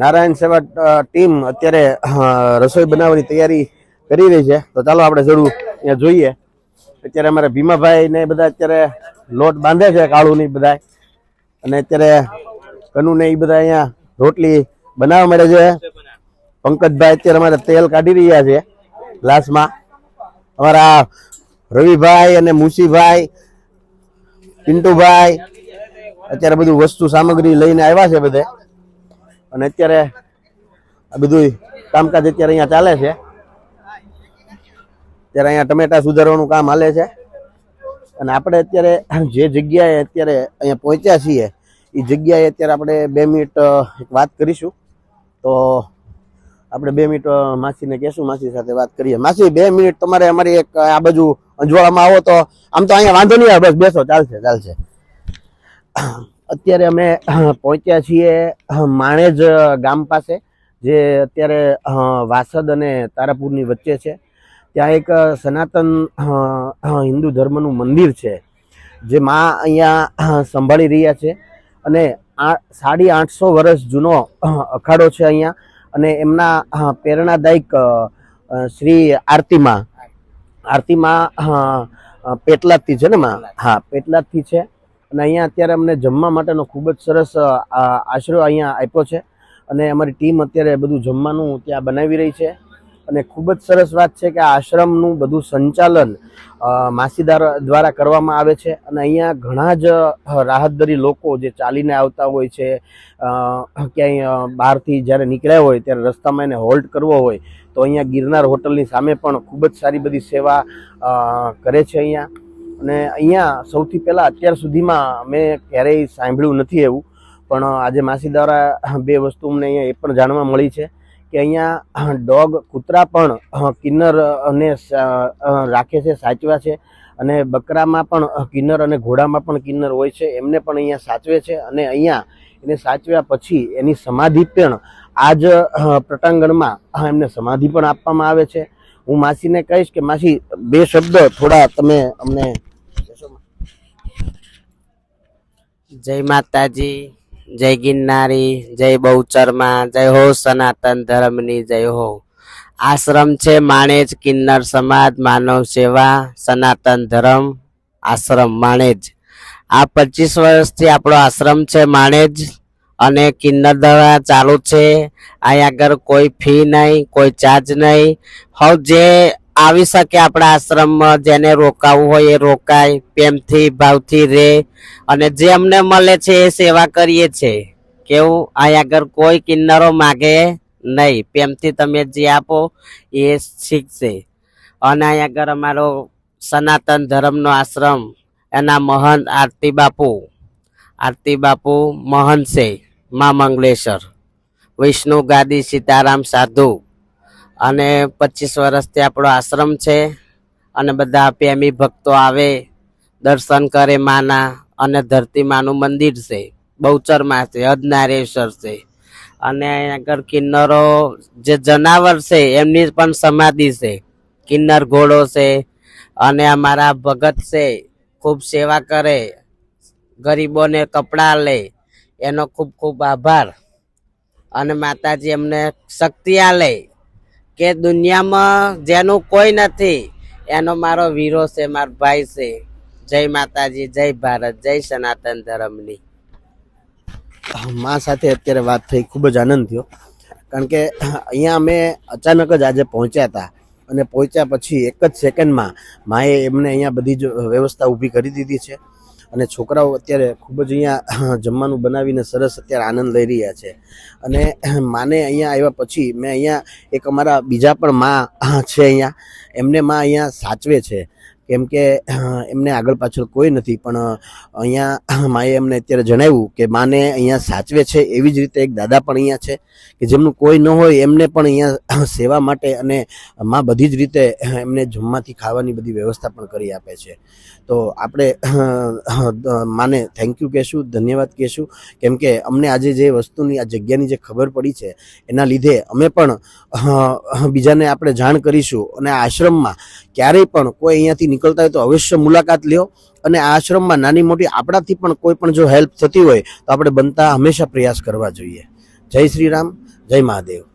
નારાયણ સેવા ટીમ અત્યારે રસોઈ બનાવવાની તૈયારી કરી રહી છે. તો ચાલો આપણે જરૂર અહીંયા જોઈએ. અત્યારે અમારે ભીમાભાઈ ને બધા અત્યારે લોટ બાંધે છે કાળું ની બધા અને અત્યારે કનુ ને એ બધા અહીંયા રોટલી બનાવવા મળે છે. પંકજભાઈ અત્યારે અમારે તેલ કાઢી રહ્યા છે, ગ્લાસમાં. અમારા રવિભાઈ અને મુસીભાઈ, પિન્ટુભાઈ, અત્યારે બધું વસ્તુ સામગ્રી લઈને આવ્યા છે બધે. અને અત્યારે આ બધું કામકાજ અત્યારે અહીંયા ચાલે છે. અત્યારે અહીંયા ટમેટા સુધારવાનું કામ હાલે છે. અને આપણે અત્યારે જે જગ્યાએ અત્યારે અહીંયા પહોંચ્યા છીએ, એ જગ્યાએ અત્યારે આપણે બે મિનિટ વાત કરીશું. તો આપણે બે મિનિટ માસીને કહેશું, માસી સાથે વાત કરીએ. માસી, બે મિનિટ તમારે અમારી એક, આ બાજુ અંજવાળામાં આવો તો આમ તો અહીંયા વાંધો નહીં આવે, બસ બેસો, ચાલશે ચાલશે. અત્યારે અમે પહોંચ્યા છીએ માણેજ ગામ પાસે જે અત્યારે વાસદ અને તારાપુરની વચ્ચે છે. ત્યાં એક સનાતન હિન્દુ ધર્મનું મંદિર છે જે માં અહીંયા સંભાળી રહ્યા છે. અને આ સાડી આઠસો વર્ષ જૂનો અખાડો છે અહીંયા. અને એમના પ્રેરણાદાયક શ્રી આરતીમાં આરતીમાં પેટલાદથી છે ને માં? હા પેટલાદથી છે. અને અહીંયા અત્યારે અમને જમવા માટેનો ખૂબ જ સરસ આશરો અહીંયા આપ્યો છે. અને અમારી ટીમ અત્યારે બધું જમવાનું ત્યાં બનાવી રહી છે. અને ખૂબ જ સરસ વાત છે કે આ આશ્રમનું બધું સંચાલન માસીદાર દ્વારા કરવામાં આવે છે. અને અહીંયા ઘણા જ રાહતદરી લોકો જે ચાલીને આવતા હોય છે ક્યાંય બહારથી જ્યારે નીકળ્યા હોય, ત્યારે રસ્તામાં એને હોલ્ટ કરવો હોય, તો અહીંયા ગિરનાર હોટલની સામે પણ ખૂબ જ સારી બધી સેવા કરે છે અહીંયા. અને અહીંયા સૌથી પહેલાં અત્યાર સુધીમાં મેં ક્યારેય સાંભળ્યું નથી એવું, પણ આજે માસી દ્વારા બે વસ્તુ અમને અહીંયા એ પણ જાણવા મળી છે કે અહીંયા ડોગ કૂતરા પણ કિન્નર અને રાખે છે, સાચવા છે અને બકરામાં પણ કિન્નર અને ઘોડામાં પણ કિન્નર હોય છે, એમને પણ અહીંયા સાચવે છે અને અહીંયા એને સાચવ્યા પછી એની સમાધિ પણ આ જ પ્રટાંગણમાં એમને સમાધિ પણ આપવામાં આવે છે. હું માસીને કહીશ કે માસી, બે શબ્દ થોડા તમે અમને કહેશો? જય માતાજી, જય ગિરનારી, જય બહુચરમાં, જય હો સનાતન ધર્મની જય હો. આશ્રમ છે માણેજ કિન્નર સમાજ, માનવ સેવા, સનાતન ધર્મ, આશ્રમ માણેજ. આ પચીસ વર્ષથી આપણો આશ્રમ છે માણેજ અને કિન્નર દ્વારા ચાલુ છે. અહીં આગળ કોઈ ફી નહીં, કોઈ ચાર્જ નહીં. હવે જે આવી શકે આપણા આશ્રમમાં જેને રોકાવું હોય એ રોકાય, પ્રેમથી, ભાવથી રહે અને જે અમને મળે છે એ સેવા કરીએ છીએ. કેવું? અહીં આગળ કોઈ કિન્નરો માગે નહીં. પ્રેમથી તમે જે આપો એ શીખશે. અને અહીં આગળ અમારો સનાતન ધર્મનો આશ્રમ, એના મહંત આરતી બાપુ. આરતી બાપુ મહંત છે, મા મંગલેશ્વર. વિષ્ણુ ગાદી સીતારામ સાધુ. અને પચીસ વર્ષથી આપણો આશ્રમ છે અને બધા પ્રેમી ભક્તો આવે, દર્શન કરે માના અને ધરતી માનું મંદિર છે, બહુચરમાં છે અદનારેશ્વર છે. અને આગળ કિન્નરો જે જનાવર છે, એમની પણ સમાધિ છે. કિન્નર ઘોડો છે અને અમારા ભગત છે, ખૂબ સેવા કરે, ગરીબોને કપડાં લે, એનો ખૂબ ખૂબ આભાર. અને માતાજી એમને શક્તિ આલે. કે દુનિયામાં જેનું કોઈ નથી, એનો મારો વીરો છે, મારો ભાઈ છે. જય માતાજી, જય ભારત, જય સનાતન ધર્મની. મા સાથે અત્યારે વાત થઈ, ખૂબ જ આનંદ થયો. કારણ કે અહીંયા અમે અચાનક જ આજે પહોંચ્યા હતા અને પહોંચ્યા પછી એક જ સેકન્ડમાં માએ એમને અહીંયા બધી જ વ્યવસ્થા ઊભી કરી દીધી છે. અને છોકરાઓ અત્યારે ખૂબ જ અહીંયા જમવાનું બનાવીને સરસ અત્યારે આનંદ લઈ રહ્યા છે. અને માને અહીંયા આવ્યા પછી મેં અહીંયા એક અમારા બીજા પણ મા છે અહીંયા. એમને મા અહીંયા સાચવે છે. કેમ કે, એમને આગળ પાછળ કોઈ નથી, પણ અહીંયા માએ એમને અત્યારે જણાવ્યું કે માને અહીંયા સાચવે છે એવી જ રીતે એક દાદા પણ અહીંયા છે કે જેમનું કોઈ ન હોય એમને પણ અહીંયા સેવા માટે અને માં બધી જ રીતે એમને જમવાથી ખાવાની બધી વ્યવસ્થા પણ કરી આપે છે. તો આપણે માને થેન્ક યુ કહેશું, ધન્યવાદ કહેશું. કેમ કે અમને આજે જે વસ્તુની, આ જગ્યાની જે ખબર પડી છે, એના લીધે અમે પણ બીજાને આપણે જાણ કરીશું અને આશ્રમમાં ક્યારેય પણ કોઈ અહીંયાથી નીકળતા હોય તો અવશ્ય મુલાકાત લ્યો. અને આશ્રમમાં નાની મોટી આપણાથી પણ કોઈ પણ જો હેલ્પ થતી હોય તો આપણે બનતા હંમેશા પ્રયાસ કરવા જોઈએ. જય શ્રી રામ, જય મહાદેવ.